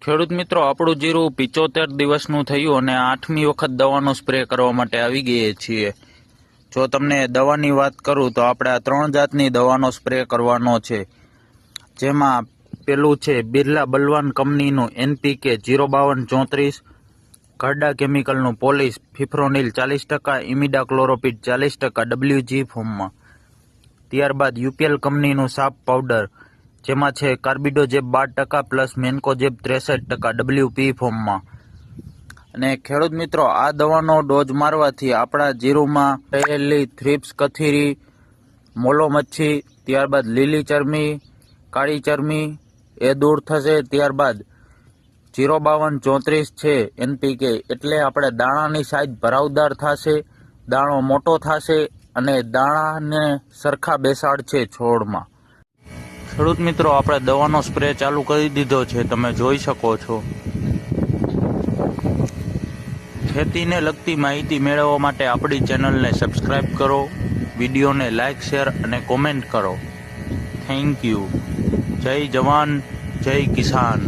ખેડૂત મિત્રો, આપણું જીરું પિચોતેર દિવસનું થયું અને આઠમી વખત દવાનો સ્પ્રે કરવા માટે આવી ગઈએ છીએ. જો તમને દવાની વાત કરું તો આપણે આ ત્રણ જાતની દવાનો સ્પ્રે કરવાનો છે. જેમાં પેલું છે બિરલા બલવાન કંપનીનું એનપીકે જીરો બાવન ચોત્રીસ કરડા કેમિકલનું પોલીસ ફિફ્રોનિલ ચાલીસ ટકા, ઇમિડા ક્લોરોપિડ ચાલીસ ટકા, ડબલ્યુજી ફોર્મમાં. ત્યારબાદ યુપીએલ કંપનીનું સાપ પાવડર જેમાં છે કાર્બિડોજેબ બાર ટકા પ્લસ મેન્કોજેબ ત્રેસઠ ટકા ડબલ્યુપી ફોર્મમાં. અને ખેડૂત મિત્રો, આ દવાનો ડોઝ મારવાથી આપણા જીરુમાં રહેલી થ્રિપ્સ કથીરી, મોલો મચ્છી, ત્યારબાદ લીલી ચરમી, કાળી ચરમી, એ દૂર થશે. ત્યારબાદ જીરો બાવન ચોત્રીસ છે એનપીકે, એટલે આપણે દાણાની સાઈઝ ભરાવદાર થશે, દાણો મોટો થશે અને દાણાને સરખા બેસાડ છે છોડમાં. ખેડૂત મિત્રો, આપણે દવાનો સ્પ્રે ચાલુ કરી દીધો છે. તમે જોઈ શકો છો. ખેતીને લગતી માહિતી મેળવવા માટે આપણી ચેનલને સબસ્ક્રાઇબ કરો, વિડીયોને લાઇક શેર અને કોમેન્ટ કરો. થેન્ક યુ જય જવાન, જય કિસાન.